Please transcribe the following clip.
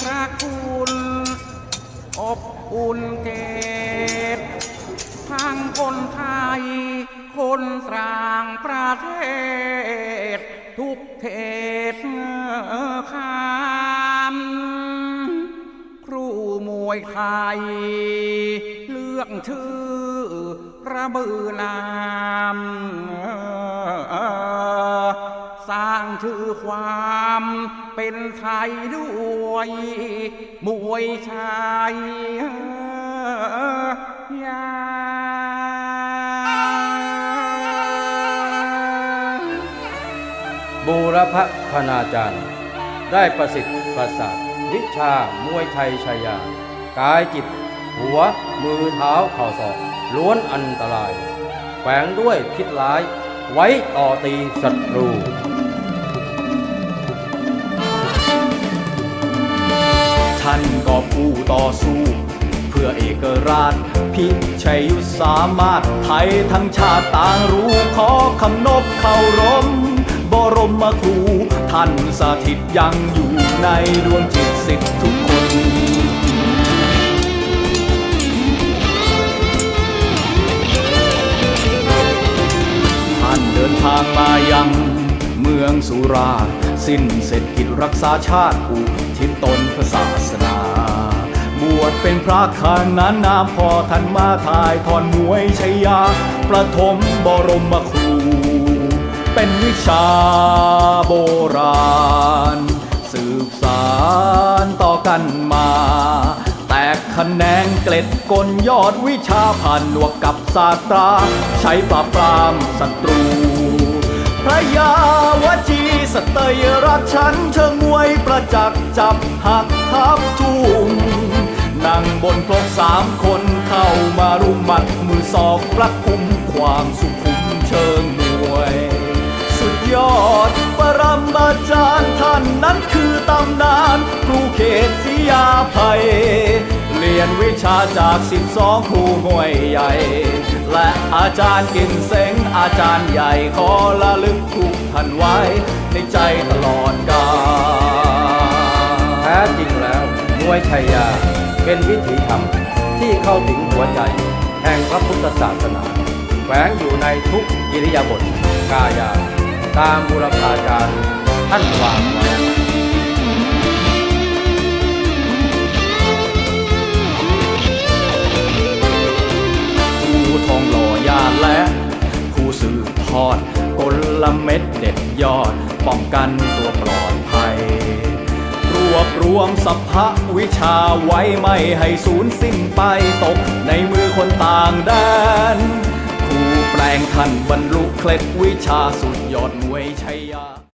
พระคุณอบอุ่นเกตทางคนไทย คนสร้างประเทศ ทุกเขตคามครูมวยไทย เลือกชื่อระบือนามสร้างชื่อความ เป็นไทยด้วย มวยชายยาบูรพพนาจารย์ ได้ประสิทธิ์ประสาทวิชามวยไทยชายา กายจิต หัวมือเท้าเข่าศอก ล้วนอันตราย แฝงด้วยพิษร้ายไว้ต่อตีศัตรู ท่านก็ผู้ต่อสู้ เพื่อเอกราช พิชัยยุทธสามารถไทยทั้งชาติต่างรู้ขอคำนบเคารมบรมครู ท่านสถิตยังอยู่ในดวงจิตสิทธิทุกคนท่านเดินทางมายังเมืองสุรา สิ้นเสร็จกิจรักษาชาติอุ ทิศตนพื่อศาสนา บวชเป็นพระขนานนามพอท่านมาถ่ายทอนมวยชยา ประถมบรมครู เป็นวิชาโบราณ สืบสารต่อกันมา แตกคะแนงเกล็ดกลยอดวิชาผ่านหนวกกับศาสตรา ใช้ปราบปรามศัตรู พระยาวจีสเตยรักฉันเชิง ประจักษ์จับหักทับทุ่มนั่งบนโครงสามคนเข้ามารุมมัดมือศอกประคุมความสุขุมเชิงมวย สุดยอดปรมาจารย์ท่านนั้นคือตำนานครูเขตศรียาภัยเรียนวิชาจากสิบสองครูมวยใหญ่ และอาจารย์กินเซ็งอาจารย์ใหญ่ขอละลึกทุกท่านไว้ในใจตลอด มวยายา เป็นวิถีธรรมที่เข้าถึงหัวใจ แห่งพระพุทธศาสนา แฝงอยู่ในทุกอิริยาบถกายา ตามบุรพาจารย์ท่านวางไว้ผู้ทองหล่อยาและผู้สืบทอดกลเม็ดเด็ดยอด ป้องกันตัวปลอดภัย วบรวมสัพพะวิชาไว้ไม่ให้สูญสิ้นไปตก ในมือคนต่างแดนผู้แปลงท่านบรรลุเคล็ดวิชาสุดยอดมวยชัยยา